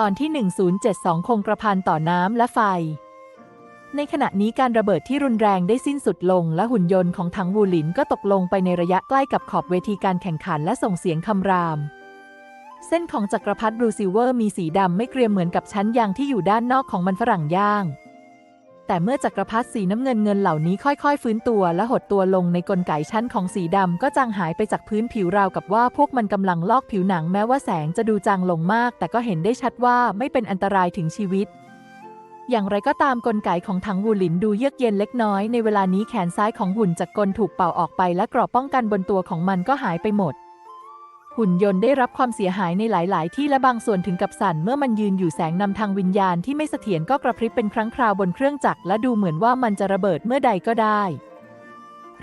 ตอนที่ 1072 คงกระพันต่อน้ำและไฟ ในขณะนี้การระเบิดที่รุนแรงได้สิ้นสุดลง และหุ่นยนต์ของถังวูหลินก็ตกลงไปในระยะใกล้กับขอบเวทีการแข่งขันและส่งเสียงคำราม เส้นของจักรพรรดิบรูซิเวอร์มีสีดำไม่เกรียมเหมือนกับชั้นยางที่อยู่ด้านนอกของมันฝรั่งย่าง แต่เมื่อจักรพรรดิสีน้ำเงินเงินเหล่านี้ค่อยๆ ฟื้นตัวและหดตัวลงในกลไกชั้นของสีดำก็จางหายไปจากพื้นผิวราวกับว่าพวกมันกำลังลอกผิวหนังแม้ว่าแสงจะดูจางลงมาก แต่ก็เห็นได้ชัดว่าไม่เป็นอันตรายถึงชีวิต อย่างไรก็ตามกลไกของถังวูหลินดูเยือกเย็นเล็กน้อยในเวลานี้แขนซ้ายของหุ่นจักรกลถูกเป่าออกไปและกรอบป้องกันบนตัวของมันก็หายไปหมด หุ่นยนต์ได้รับความเสียหายในหลาย ๆ ที่และบางส่วนถึงกับสั่นเมื่อมันยืนอยู่แสงนำทางวิญญาณที่ไม่เสถียรก็กระพริบเป็นครั้งคราวบนเครื่องจักรและดูเหมือนว่ามันจะระเบิดเมื่อใดก็ได้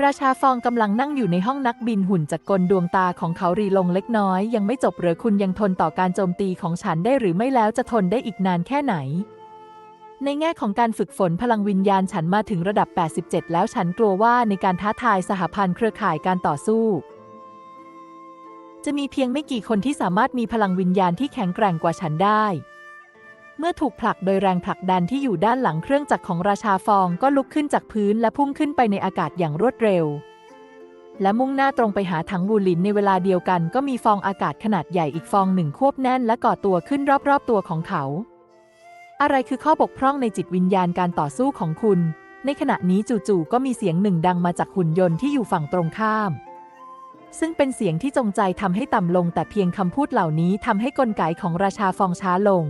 ราชาฟองกำลังนั่งอยู่ในห้องนักบินหุ่นจักรกลดวงตาของเขารีลงเล็กน้อย ยังไม่จบหรือคุณยังทนต่อการโจมตีของฉันได้หรือไม่แล้วจะทนได้อีกนานแค่ไหนในแง่ของการฝึกฝนพลังวิญญาณฉันมาถึงระดับ 87 แล้วฉันกลัวว่าในการท้าทายสหพันธ์เครือข่ายการต่อสู้ จะมีเพียงไม่กี่คนที่สามารถมีพลังวิญญาณที่แข็งแกร่งกว่าฉันได้ เมื่อถูกผลักโดยแรงผลักดันที่อยู่ด้านหลังเครื่องจักรของราชาฟองก็ลุกขึ้นจากพื้นและพุ่งขึ้นไปในอากาศอย่างรวดเร็ว และมุ่งหน้าตรงไปหาถังบูลินในเวลาเดียวกันก็มีฟองอากาศขนาดใหญ่อีกฟองหนึ่งควบแน่นและก่อตัวขึ้นรอบๆตัวของเขา อะไรคือข้อบกพร่องในจิตวิญญาณการต่อสู้ของคุณ ในขณะนี้จู่ๆก็มีเสียงหนึ่งดังมาจากหุ่นยนต์ที่อยู่ฝั่งตรงข้าม ซึ่งเป็นเสียงที่จงใจทำให้ต่ำลง แต่เพียงคำพูดเหล่านี้ทำให้กลไกของราชาฟองช้าลง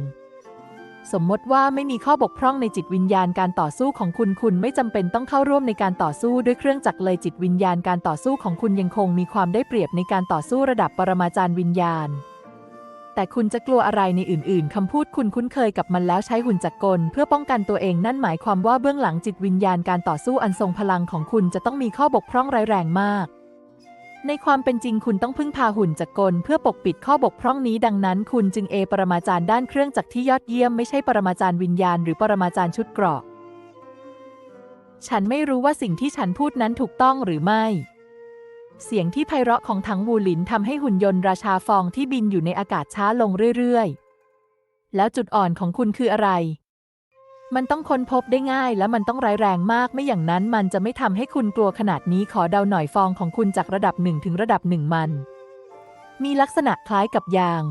สมมติว่าไม่มีข้อบกพร่องในจิตวิญญาณการต่อสู้ของคุณคุณไม่จำเป็นต้องเข้าร่วมในการต่อสู้ด้วยเครื่องจักรเลยจิตวิญญาณการต่อสู้ของคุณยังคงมีความได้เปรียบในการต่อสู้ระดับปรมาจารย์วิญญาณแต่คุณจะกลัวอะไรในอื่นๆ คำพูดคุณคุ้นเคยกับมันแล้วใช้หุ่นจักรกล เพื่อป้องกันตัวเองนั่นหมายความว่าเบื้องหลังจิตวิญญาณการต่อสู้อันทรงพลังของคุณจะต้องมีข้อบกพร่องร้ายแรงมาก ในความเป็นจริงคุณต้องพึ่งพาหุ่นจักรกลเพื่อปกปิดข้อบกพร่องนี้ดังนั้น คุณจึงเอปรมาจารย์ด้านเครื่องจักรที่ยอดเยี่ยมไม่ใช่ปรมาจารย์วิญญาณหรือปรมาจารย์ชุดเกราะ ฉันไม่รู้ว่าสิ่งที่ฉันพูดนั้นถูกต้องหรือไม่ เสียงที่ไพเราะของถังวูหลินทำให้หุ่นยนต์ราชาฟองที่บินอยู่ในอากาศช้าลงเรื่อยๆ แล้วจุดอ่อนของคุณคืออะไร มันต้องค้นพบได้ง่ายและมันต้องร้ายแรงมากไม่อย่างนั้นมันจะไม่ทำให้คุณกลัวขนาดนี้ขอเดาหน่อยฟองของคุณจากระดับหนึ่งถึงระดับหนึ่งมัน มีลักษณะคล้ายกับยาง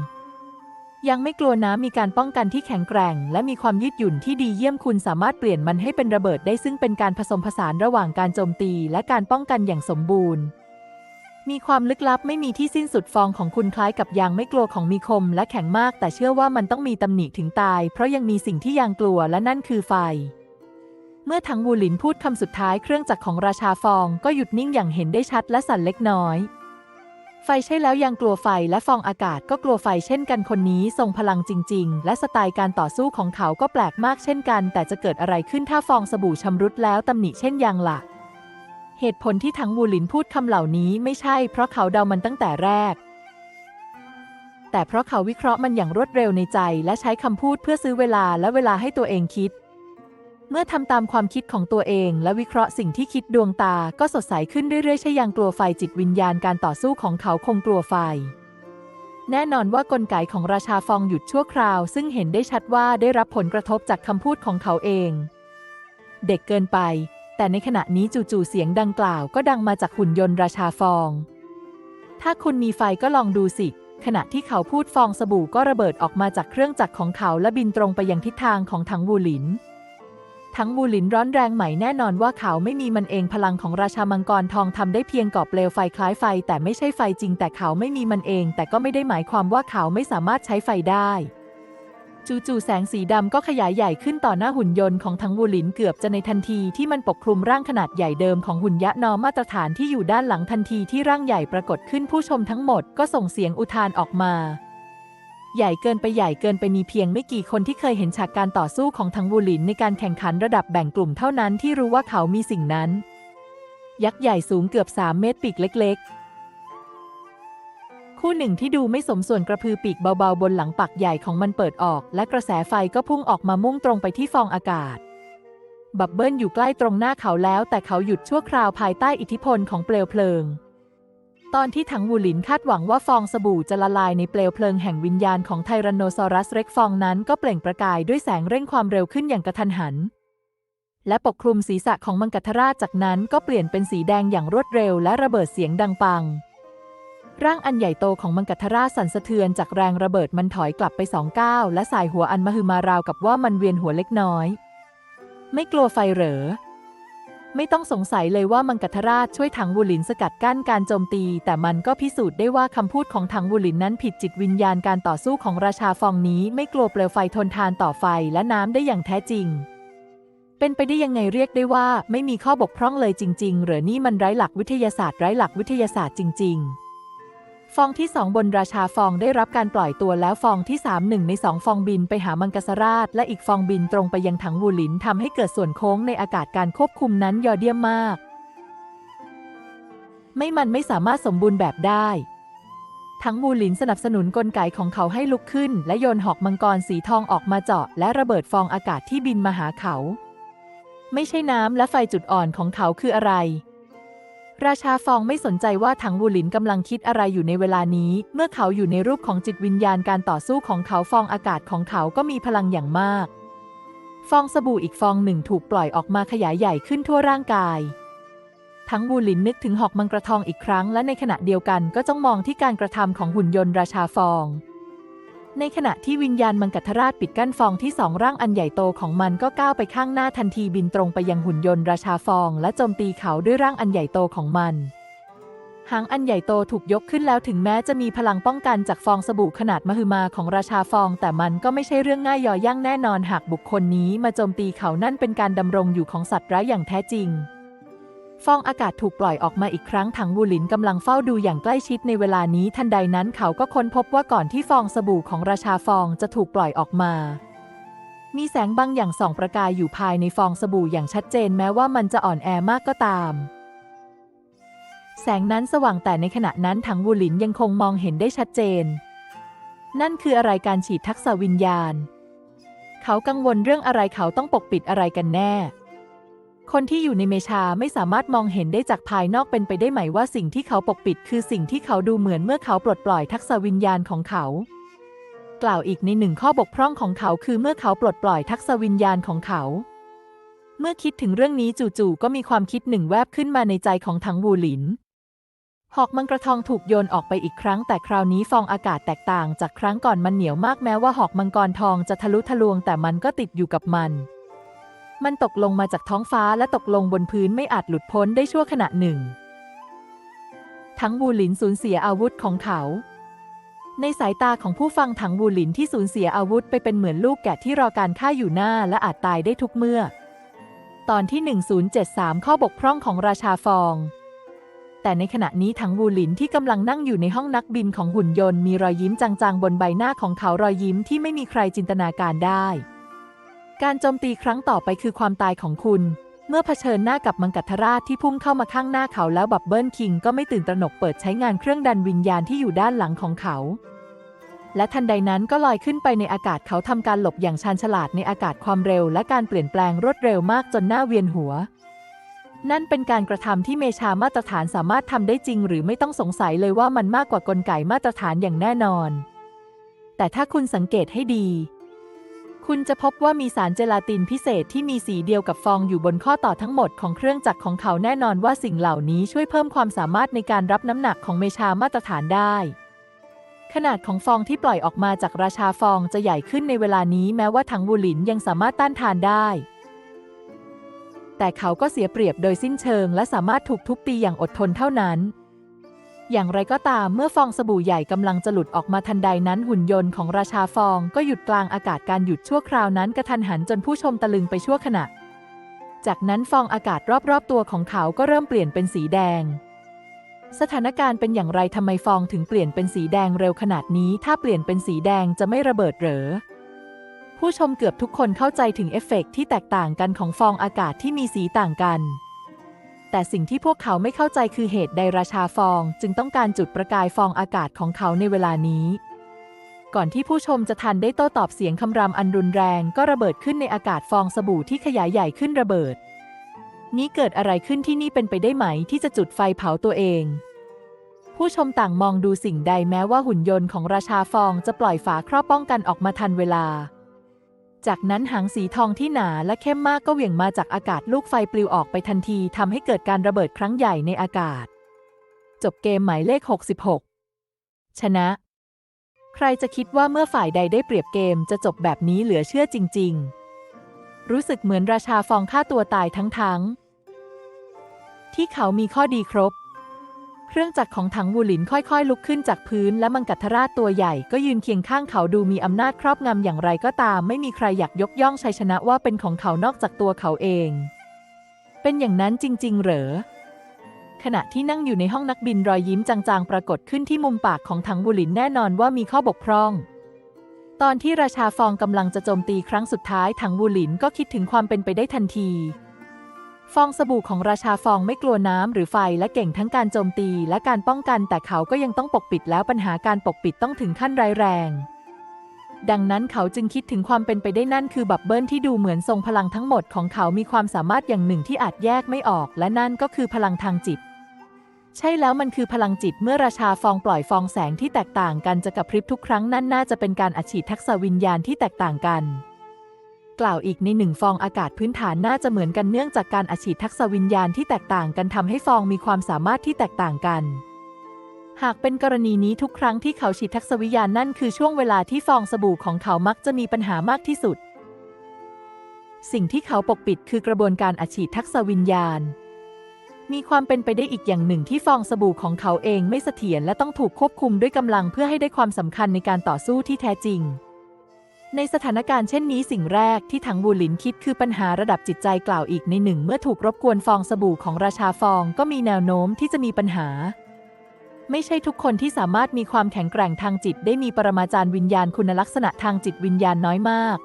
ยังไม่กลัวน้ำมีการป้องกันที่แข็งแกร่ง และมีความยืดหยุ่นที่ดีเยี่ยมคุณสามารถเปลี่ยนมันให้เป็นระเบิดได้ซึ่งเป็นการผสมผสานระหว่างการโจมตี และการป้องกันอย่างสมบูรณ์ มีความลึกลับไม่มีที่สิ้นสุดฟองของคุณคล้ายกับยางไม่กลัวของมีคมและแข็งมาก แต่เชื่อว่ามันต้องมีตำหนิถึงตาย เพราะยังมีสิ่งที่ยางกลัวและนั่นคือไฟ เมื่อถังวูหลินพูดคำสุดท้ายเครื่องจักรของราชาฟองก็หยุดนิ่งอย่างเห็นได้ชัดและสั่นเล็กน้อย ไฟใช่แล้วยังกลัวไฟและฟองอากาศก็กลัวไฟเช่นกันคนนี้ทรงพลังจริง ๆ และสไตล์การต่อสู้ของเขาก็แปลกมากเช่นกัน แต่จะเกิดอะไรขึ้นถ้าฟองสบู่ชำรุดแล้วตำหนิเช่นยางล่ะ เหตุผลที่ถังวูหลินพูดคำเหล่านี้ไม่ใช่เพราะเขาเดามันตั้งแต่แรก แต่เพราะเขาวิเคราะห์มันอย่างรวดเร็วในใจ และใช้คำพูดเพื่อซื้อเวลาและเวลาให้ตัวเองคิด เมื่อทำตามความคิดของตัวเองและวิเคราะห์สิ่งที่คิดดวงตาก็สดใสขึ้นเรื่อยๆใช่ยังกลัวไฟจิตวิญญาณการต่อสู้ของเขาคงกลัวไฟแน่นอนว่ากลไกของราชาฟองหยุดชั่วคราว ซึ่งเห็นได้ชัดว่าได้รับผลกระทบจากคำพูดของเขาเอง เด็กเกินไป แต่ในขณะนี้จู่ๆเสียงดังกล่าวก็ดังมาจากหุ่นยนต์ราชาฟอง ถ้าคุณมีไฟก็ลองดูสิ ขณะที่เขาพูดฟองสบู่ก็ระเบิดออกมาจากเครื่องจักรของเขาและบินตรงไปยังทิศทางของถังวูหลินทั้งบูหลินร้อนแรงไหมแน่นอนว่าเขาไม่มีมันเองพลังของราชามังกรทองทำได้เพียงก่อเปลวไฟคล้ายไฟ แต่ไม่ใช่ไฟจริงแต่เขาไม่มีมันเอง แต่ก็ไม่ได้หมายความว่าเขาไม่สามารถใช้ไฟได้ จู่ๆแสงสีดำก็ขยายใหญ่ขึ้นต่อหน้าหุ่นยนต์ของทั้งวูหลินเกือบจะในทันทีที่มันปกคลุมร่างขนาดใหญ่เดิมของหุ่นยะนอมาตรฐานที่อยู่ด้านหลังทันทีที่ร่างใหญ่ปรากฏขึ้นผู้ชมทั้งหมดก็ส่งเสียงอุทานออกมา ใหญ่เกินไปใหญ่เกินไปมีเพียงไม่กี่คนที่เคยเห็นฉากการต่อสู้ของทั้งวูหลินในการแข่งขันระดับแบ่งกลุ่มเท่านั้นที่รู้ว่าเขามีสิ่งนั้น ยักษ์ใหญ่สูงเกือบ3เมตรปีกเล็ก ๆ คู่หนึ่งที่ดูไม่สมส่วนกระพือปีกเบาๆ บนหลังปักใหญ่ของมันเปิดออก และกระแสไฟก็พุ่งออกมามุ่งตรงไปที่ฟองอากาศ บับเบิลอยู่ใกล้ตรงหน้าเขาแล้ว แต่เขาหยุดชั่วคราวภายใต้อิทธิพลของเปลวเพลิง ตอนที่ถังวูหลินคาดหวังว่าฟองสบู่จะละลายในเปลวเพลิงแห่งวิญญาณของไทแรนโนซอรัสเร็กฟองนั้นก็เปล่งประกายด้วยแสงเร่งความเร็วขึ้นอย่างกระทันหัน และปกคลุมศีรษะของมังกรราชจากนั้นก็เปลี่ยนเป็นสีแดงอย่างรวดเร็ว และระเบิดเสียงดังปัง ร่างอันใหญ่โตของมังกรราชสั่นสะเทือนจากแรงระเบิดมันถอยกลับไปสองก้าวและสายหัวอันมหึมาราวกับว่ามันเวียนหัวเล็กน้อย ไม่กลัวไฟเหรอ ไม่ต้องสงสัยเลยว่ามังกรราชช่วยถังวูลินสกัดกั้นการโจมตี แต่มันก็พิสูจน์ได้ว่าคำพูดของถังวูลินนั้นผิดจิตวิญญาณการต่อสู้ของราชาฟองนี้ไม่กลัวเปลวไฟทนทานต่อไฟและน้ำได้อย่างแท้จริงเป็นไปได้ยังไงเรียกได้ว่าไม่มีข้อบกพร่องเลยจริง ๆ หรือนี่มันไร้หลักวิทยาศาสตร์ไร้หลักวิทยาศาสตร์จริง ๆ ฟองที่สองบนราชาฟองได้รับการปล่อยตัวแล้วฟองที่สามหนึ่งในสองฟองบินไปหามังกรราช และอีกฟองบินตรงไปยังถังวูหลินทำให้เกิดส่วนโค้งในอากาศการควบคุมนั้นยอดเยี่ยมมาก ไม่มันไม่สามารถสมบูรณ์แบบได้ ทั้งมูหลินสนับสนุนกลไกของเขาให้ลุกขึ้น และโยนหอกมังกรสีทองออกมาเจาะ และระเบิดฟองอากาศที่บินมาหาเขา ไม่ใช่น้ำและไฟจุดอ่อนของเขาคืออะไร ราชาฟองไม่สนใจว่าถังวูหลินกำลังคิดอะไรอยู่ในเวลานี้ เมื่อเขาอยู่ในรูปของจิตวิญญาณการต่อสู้ของเขาฟองอากาศของเขาก็มีพลังอย่างมาก ฟองสบู่อีกฟองหนึ่งถูกปล่อยออกมาขยายใหญ่ขึ้นทั่วร่างกาย ทั้งบูหลินนึกถึงหอกมังกรทองอีกครั้งและในขณะเดียวกันก็จ้องมองที่การกระทำของหุ่นยนต์ราชาฟอง ในขณะที่วิญญาณมังกรราชปิดกั้นฟองที่สองร่างอันใหญ่โตของมันก็ก้าวไปข้างหน้าทันทีบินตรงไปยังหุ่นยนต์ราชาฟอง และโจมตีเขาด้วยร่างอันใหญ่โตของมันหางอันใหญ่โตถูกยกขึ้นแล้วถึงแม้จะมีพลังป้องกันจากฟองสบู่ขนาดมหึมาของราชาฟอง แต่มันก็ไม่ใช่เรื่องง่ายย่อย่างแน่นอนหากบุคคลนี้มาโจมตีเขานั่นเป็นการดำรงอยู่ของสัตว์ร้ายอย่างแท้จริง ฟองอากาศถูกปล่อยออกมาอีกครั้งถังวูหลินกำลังเฝ้าดูอย่างใกล้ชิดในเวลานี้ทันใดนั้นเขาก็ค้นพบว่าก่อนที่ฟองสบู่ของราชาฟองจะถูกปล่อยออกมา มีแสงบางอย่างส่องประกายอยู่ภายในฟองสบู่อย่างชัดเจนแม้ว่ามันจะอ่อนแอมากก็ตาม แสงนั้นสว่างแต่ในขณะนั้นถังวูหลินยังคงมองเห็นได้ชัดเจน นั่นคืออะไรการฉีดทักษะวิญญาณ เขากังวลเรื่องอะไรเขาต้องปกปิดอะไรกันแน่ คนที่อยู่ในเมชาไม่สามารถมองเห็นได้จากภายนอกเป็นไปได้ไหมว่าสิ่งที่เขาปกปิด คือสิ่งที่เขาดูเหมือนเมื่อเขาปลดปล่อยทักษะวิญญาณของเขา กล่าวอีกในหนึ่งข้อบกพร่องของเขาคือเมื่อเขาปลดปล่อยทักษะวิญญาณของเขา เมื่อคิดถึงเรื่องนี้จู่ๆก็มีความคิดหนึ่งแวบขึ้นมาในใจของถังวูหลิน หอกมังกรทองถูกโยนออกไปอีกครั้งแต่คราวนี้ฟองอากาศแตกต่างจากครั้งก่อนมันเหนียวมากแม้ว่าหอกมังกรทองจะทะลุทะลวงแต่มันก็ติดอยู่กับมัน มันตกลงมาจากท้องฟ้าและตกลงบนพื้นไม่อาจหลุดพ้นได้ชั่วขณะหนึ่ง ทั้งบูหลินสูญเสียอาวุธของเขา ในสายตาของผู้ฟังถังบูหลินที่สูญเสียอาวุธไปเป็นเหมือนลูกแกะที่รอการฆ่าอยู่หน้าและอาจตายได้ทุกเมื่อ ตอนที่ 1073 ข้อบกพร่องของราชาฟองแต่ในขณะนี้ถังวูหลินที่กำลังนั่งอยู่ในห้องนักบินของหุ่นยนต์มีรอยยิ้มจางๆ บนใบหน้าของเขารอยยิ้มที่ไม่มีใครจินตนาการได้ การโจมตีครั้งต่อไปคือความตายของคุณ เมื่อเผชิญหน้ากับมังกัตราชที่พุ่งเข้ามาข้างหน้าเขาแล้วบับเบิลคิงก็ไม่ตื่นตระหนกเปิดใช้งานเครื่องดันวิญญาณที่อยู่ด้านหลังของเขา และทันใดนั้นก็ลอยขึ้นไปในอากาศเขาทำการหลบอย่างชาญฉลาดในอากาศความเร็ว และการเปลี่ยนแปลงรวดเร็วมากจนหน้าเวียนหัว นั่นเป็นการกระทำที่เมชามาตรฐานสามารถทำได้จริง หรือไม่ต้องสงสัยเลยว่ามันมากกว่ากลไกมาตรฐานอย่างแน่นอน แต่ถ้าคุณสังเกตให้ดี คุณจะพบว่ามีสารเจลาตินพิเศษที่มีสีเดียวกับฟองอยู่บนข้อต่อทั้งหมดของเครื่องจักรของเขาแน่นอนว่าสิ่งเหล่านี้ช่วยเพิ่มความสามารถในการรับน้ำหนักของเมชามาตรฐานได้ ขนาดของฟองที่ปล่อยออกมาจากราชาฟองจะใหญ่ขึ้นในเวลานี้แม้ว่าถังวูหลินยังสามารถต้านทานได้ แต่เขาก็เสียเปรียบโดยสิ้นเชิงและสามารถถูกทุบตีอย่างอดทนเท่านั้น อย่างไรก็ตามเมื่อฟองสบู่ใหญ่กำลังจะหลุดออกมาทันใดนั้นหุ่นยนต์ของราชาฟองก็หยุดกลางอากาศการหยุดชั่วคราวนั้นกระทันหันจนผู้ชมตะลึงไปชั่วขณะ จากนั้นฟองอากาศรอบๆตัวของเขาก็เริ่มเปลี่ยนเป็นสีแดง สถานการณ์เป็นอย่างไรทำไมฟองถึงเปลี่ยนเป็นสีแดงเร็วขนาดนี้ ถ้าเปลี่ยนเป็นสีแดงจะไม่ระเบิดเหรอผู้ชมเกือบทุกคนเข้าใจถึงเอฟเฟกต์ที่แตกต่างกันของฟองอากาศที่มีสีต่างกัน แต่สิ่งที่พวกเขาไม่เข้าใจคือเหตุใดราชาฟองจึงต้องการจุดประกายฟองอากาศของเขาในเวลานี้ ก่อนที่ผู้ชมจะทันได้โต้ตอบเสียงคำรามอันรุนแรงก็ระเบิดขึ้นในอากาศฟองสบู่ที่ขยายใหญ่ขึ้นระเบิด นี้เกิดอะไรขึ้นที่นี่เป็นไปได้ไหมที่จะจุดไฟเผาตัวเอง ผู้ชมต่างมองดูสิ่งใดแม้ว่าหุ่นยนต์ของราชาฟองจะปล่อยฝาครอบป้องกันออกมาทันเวลา จากนั้นหางสีทองที่หนาและเข้มมากก็เหวี่ยงมาจากอากาศลูกไฟปลิวออกไปทันทีทำให้เกิดการระเบิดครั้งใหญ่ในอากาศ จบเกมหมายเลข 66 ชนะ ใครจะคิดว่าเมื่อฝ่ายใดได้เปรียบเกมจะจบแบบนี้เหลือเชื่อจริง ๆ รู้สึกเหมือนราชาฟองฆ่าตัวตายทั้งๆที่เขามีข้อดีครบ เครื่องจักรของถังวูหลินค่อยๆ ลุกขึ้นจากพื้นและมังกัตราชตัวใหญ่ก็ยืนเคียงข้างเขาดูมีอำนาจครอบงำอย่างไรก็ตาม ไม่มีใครอยากยกย่องชัยชนะว่าเป็นของเขานอกจากตัวเขาเอง เป็นอย่างนั้นจริง ๆ เหรอขณะที่นั่งอยู่ในห้องนักบินรอยยิ้มจางๆ ปรากฏขึ้นที่มุมปากของถังบุหลินแน่นอนว่ามีข้อบกพร่อง ตอนที่ราชาฟองกำลังจะโจมตีครั้งสุดท้ายถังบุหลินก็คิดถึงความเป็นไปได้ทันที ฟองสบู่ของราชาฟองไม่กลัวน้ำหรือไฟและเก่งทั้งการโจมตีและการป้องกันแต่เขาก็ยังต้องปกปิดแล้วปัญหาการปกปิดต้องถึงขั้นร้ายแรง ดังนั้นเขาจึงคิดถึงความเป็นไปได้นั่นคือบับเบิลที่ดูเหมือนทรงพลังทั้งหมดของเขามีความสามารถอย่างหนึ่งที่อาจแยกไม่ออก และนั่นก็คือพลังทางจิต ใช่แล้วมันคือพลังจิตเมื่อราชาฟองปล่อยฟองแสงที่แตกต่างกันจะกระพริบทุกครั้งนั่นน่าจะเป็นการอัดฉีดทักษะวิญญาณที่แตกต่างกัน กล่าวอีกในหนึ่งฟองอากาศพื้นฐานน่าจะเหมือนกันเนื่องจากการอัดฉีดทักษะวิญญาณที่แตกต่างกันทำให้ฟองมีความสามารถที่แตกต่างกัน หากเป็นกรณีนี้ทุกครั้งที่เขาฉีดทักษะวิญญาณนั่นคือช่วงเวลาที่ฟองสบู่ของเขามักจะมีปัญหามากที่สุด สิ่งที่เขาปกปิดคือกระบวนการอัดฉีดทักษะวิญญาณ มีความเป็นไปได้อีกอย่างหนึ่งที่ฟองสบู่ของเขาเองไม่เสถียรและต้องถูกควบคุมด้วยกำลังเพื่อให้ได้ความสำคัญในการต่อสู้ที่แท้จริง ในสถานการณ์เช่นนี้สิ่งแรกที่ถังบูหลินคิดคือปัญหาระดับจิตใจกล่าวอีกในหนึ่ง เมื่อถูกรบกวนฟองสบู่ของราชาฟองก็มีแนวโน้มที่จะมีปัญหา ไม่ใช่ทุกคนที่สามารถมีความแข็งแกร่งทางจิต ได้มีปรมาจารย์วิญญาณคุณลักษณะทางจิตวิญญาณน้อยมาก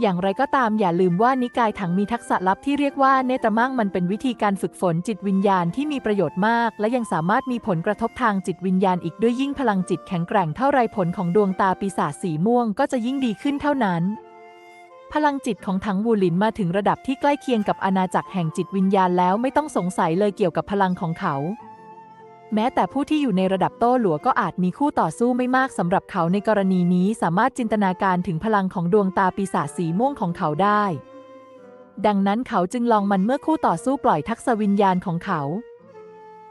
อย่างไรก็ตามอย่าลืมว่านิกายถังมีทักษะลับที่เรียกว่าเนตรมั่งมันเป็นวิธีการฝึกฝนจิตวิญญาณที่มีประโยชน์มาก และยังสามารถมีผลกระทบทางจิตวิญญาณอีกด้วยยิ่งพลังจิตแข็งแกร่งเท่าไรผลของดวงตาปีศาจสีม่วงก็จะยิ่งดีขึ้นเท่านั้นพลังจิตของถังวูหลินมาถึงระดับที่ใกล้เคียงกับอาณาจักรแห่งจิตวิญญาณแล้วไม่ต้องสงสัยเลยเกี่ยวกับพลังของเขา แม้แต่ผู้ที่อยู่ในระดับโต้หลัวก็อาจมีคู่ต่อสู้ไม่มากสำหรับเขาในกรณีนี้สามารถจินตนาการถึงพลังของดวงตาปีศาจสีม่วงของเขาได้ ดังนั้นเขาจึงลองมันเมื่อคู่ต่อสู้ปล่อยทักษวิญญาณของเขา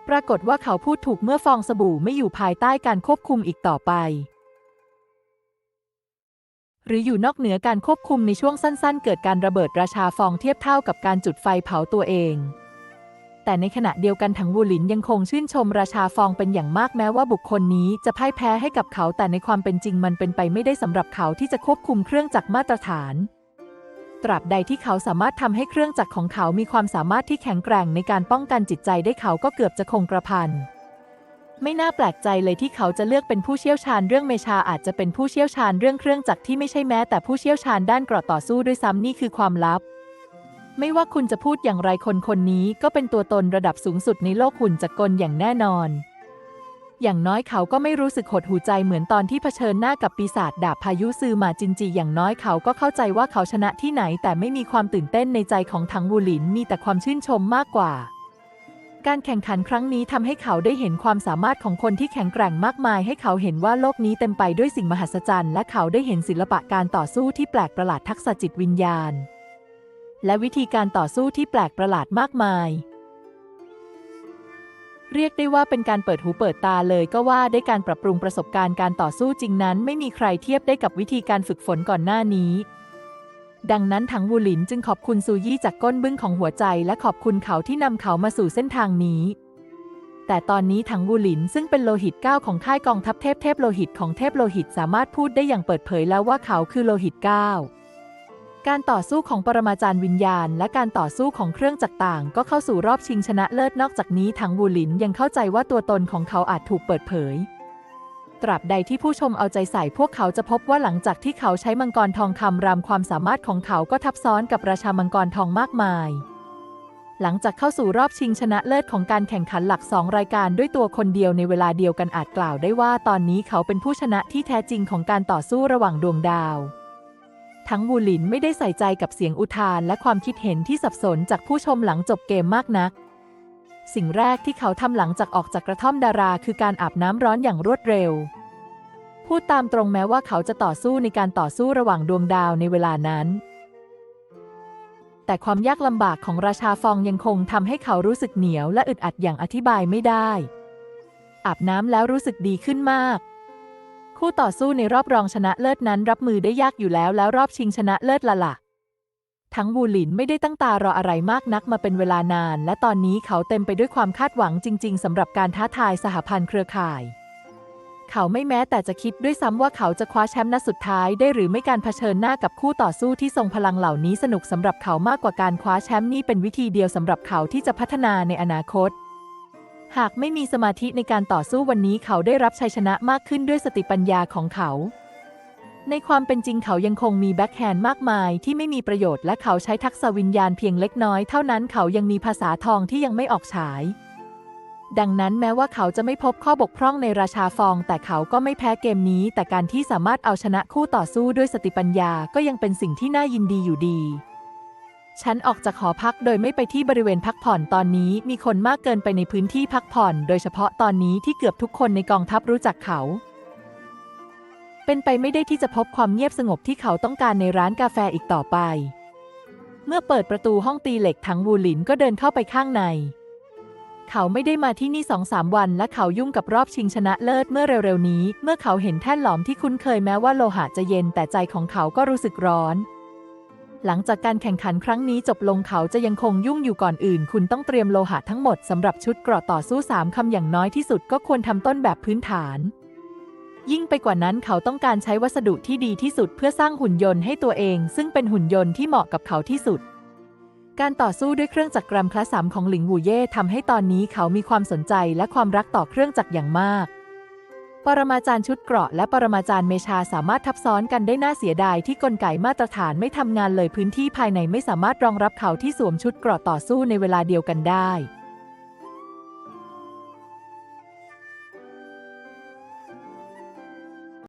ปรากฏว่าเขาพูดถูกเมื่อฟองสบู่ไม่อยู่ภายใต้การควบคุมอีกต่อไป หรืออยู่นอกเหนือการควบคุมในช่วงสั้น ๆ เกิดการระเบิดราชาฟองเทียบเท่ากับการจุดไฟเผาตัวเอง แต่ในขณะเดียวกันถังวูหลินยังคงชื่นชมราชาฟองเป็นอย่างมากแม้ว่าบุคคลนี้จะพ่ายแพ้ให้กับเขาแต่ในความเป็นจริงมันเป็นไปไม่ได้สำหรับเขาที่จะควบคุมเครื่องจักรมาตรฐาน ตราบใดที่เขาสามารถทำให้เครื่องจักรของเขามีความสามารถที่แข็งแกร่งในการป้องกันจิตใจได้เขาก็เกือบจะคงกระพันไม่น่าแปลกใจเลยที่เขาจะเลือกเป็นผู้เชี่ยวชาญเรื่องเมชาอาจจะเป็นผู้เชี่ยวชาญเรื่องเครื่องจักรที่ไม่ใช่แม้แต่ผู้เชี่ยวชาญด้านเกราะต่อสู้ด้วยซ้ำนี่คือความลับ ไม่ว่าคุณจะพูดอย่างไรคนคนนี้ก็เป็นตัวตนระดับสูงสุดในโลกหุ่นจักรกลอย่างแน่นอน อย่างน้อยเขาก็ไม่รู้สึกหดหูใจเหมือนตอนที่เผชิญหน้ากับปีศาจดาบพายุซือมาจินจี อย่างน้อยเขาก็เข้าใจว่าเขาชนะที่ไหน แต่ไม่มีความตื่นเต้นในใจของทังวูหลินมีแต่ความชื่นชมมากกว่า การแข่งขันครั้งนี้ทำให้เขาได้เห็นความสามารถของคนที่แข็งแกร่งมากมาย ให้เขาเห็นว่าโลกนี้เต็มไปด้วยสิ่งมหัศจรรย์ และเขาได้เห็นศิลปะการต่อสู้ที่แปลกประหลาดทักษะจิตวิญญาณ และวิธีการต่อสู้ที่แปลกประหลาดมากมาย เรียกได้ว่าเป็นการเปิดหูเปิดตาเลยก็ว่าได้การปรับปรุงประสบการณ์การต่อสู้จริงนั้น ไม่มีใครเทียบได้กับวิธีการฝึกฝนก่อนหน้านี้ ดังนั้นถังวูหลินจึงขอบคุณซูยี่จากก้นบึ้งของหัวใจ และขอบคุณเขาที่นำเขามาสู่เส้นทางนี้แต่ตอนนี้ถังวูหลินซึ่งเป็นโลหิตเก้าของค่ายกองทัพเทพเทพโลหิตของเทพโลหิตสามารถพูดได้อย่างเปิดเผยแล้วว่าเขาคือโลหิตเการต่อสู้ของปรมาจารย์วิญญาณ และการต่อสู้ของเครื่องจักรต่าง ก็เข้าสู่รอบชิงชนะเลิศนอกจากนี้ถังวูหลินยังเข้าใจว่าตัวตนของเขาอาจถูกเปิดเผย ตราบใดที่ผู้ชมเอาใจใส่พวกเขาจะพบว่าหลังจากที่เขาใช้มังกรทองคำรำความสามารถของเขาก็ทับซ้อนกับราชามังกรทองมากมาย หลังจากเข้าสู่รอบชิงชนะเลิศของการแข่งขันหลักสองรายการด้วยตัวคนเดียวในเวลาเดียวกันอาจกล่าวได้ว่า ตอนนี้เขาเป็นผู้ชนะที่แท้จริงของการต่อสู้ระหว่างดวงดาว ทั้งวูหลินไม่ได้ใส่ใจกับเสียงอุทานและความคิดเห็นที่สับสนจากผู้ชมหลังจบเกมมากนัก สิ่งแรกที่เขาทำหลังจากออกจากกระท่อมดาราคือการอาบน้ำร้อนอย่างรวดเร็ว พูดตามตรงแม้ว่าเขาจะต่อสู้ในการต่อสู้ระหว่างดวงดาวในเวลานั้น แต่ความยากลำบากของราชาฟองยังคงทำให้เขารู้สึกเหนียวและอึดอัดอย่างอธิบายไม่ได้ อาบน้ำแล้วรู้สึกดีขึ้นมาก คู่ต่อสู้ในรอบรองชนะเลิศนั้นรับมือได้ยากอยู่แล้ว แล้วรอบชิงชนะเลิศละล่ะ ทั้งวูหลินไม่ได้ตั้งตารออะไรมากนักมาเป็นเวลานาน และตอนนี้เขาเต็มไปด้วยความคาดหวังจริง ๆสำหรับการท้าทายสหพันธ์เครือข่าย เขาไม่แม้แต่จะคิดด้วยซ้ำว่าเขาจะคว้าแชมป์นัดสุดท้ายได้หรือไม่การเผชิญหน้ากับคู่ต่อสู้ที่ทรงพลังเหล่านี้สนุกสำหรับเขามากกว่าการคว้าแชมป์นี่เป็นวิธีเดียวสำหรับเขาที่จะพัฒนาในอนาคต หากไม่มีสมาธิในการต่อสู้วันนี้เขาได้รับชัยชนะมากขึ้นด้วยสติปัญญาของเขา ในความเป็นจริงเขายังคงมีแบ็คแฮนด์มากมายที่ไม่มีประโยชน์และเขาใช้ทักษะวิญญาณเพียงเล็กน้อยเท่านั้นเขายังมีภาษาทองที่ยังไม่ออกฉาย ดังนั้นแม้ว่าเขาจะไม่พบข้อบกพร่องในราชาฟอง แต่เขาก็ไม่แพ้เกมนี้ แต่การที่สามารถเอาชนะคู่ต่อสู้ด้วยสติปัญญาก็ยังเป็นสิ่งที่น่ายินดีอยู่ดี ฉันออกจากหอพักโดยไม่ไปที่บริเวณพักผ่อนตอนนี้มีคนมากเกินไปในพื้นที่พักผ่อน โดยเฉพาะตอนนี้ที่เกือบทุกคนในกองทัพรู้จักเขา เป็นไปไม่ได้ที่จะพบความเงียบสงบที่เขาต้องการในร้านกาแฟอีกต่อไป เมื่อเปิดประตูห้องตีเหล็กทั้งวูหลินก็เดินเข้าไปข้างใน เขาไม่ได้มาที่นี่สองสามวันและเขายุ่งกับรอบชิงชนะเลิศเมื่อเร็วๆนี้ เมื่อเขาเห็นแท่นหลอมที่คุ้นเคยแม้ว่าโลหะจะเย็นแต่ใจของเขาก็รู้สึกร้อน หลังจากการแข่งขันครั้งนี้จบลงเขาจะยังคงยุ่งอยู่ก่อนอื่น คุณต้องเตรียมโลหะทั้งหมดสำหรับชุดเกราะต่อสู้สามคำอย่างน้อยที่สุดก็ควรทำต้นแบบพื้นฐาน ยิ่งไปกว่านั้นเขาต้องการใช้วัสดุที่ดีที่สุดเพื่อสร้างหุ่นยนต์ให้ตัวเอง ซึ่งเป็นหุ่นยนต์ที่เหมาะกับเขาที่สุด การต่อสู้ด้วยเครื่องจักรกรมคลาสสามของหลิงหูเย่ทำให้ตอนนี้เขามีความสนใจและความรักต่อเครื่องจักรอย่างมาก รมาจารย์ชุดเกราะและปรมาจารย์เมชาสามารถทับซ้อนกันได้น่าเสียดายที่กลไกมาตรฐานไม่ทำงานเลยพื้นที่ภายในไม่สามารถรองรับเขาที่สวมชุดเกราะต่อสู้ในเวลาเดียวกันได้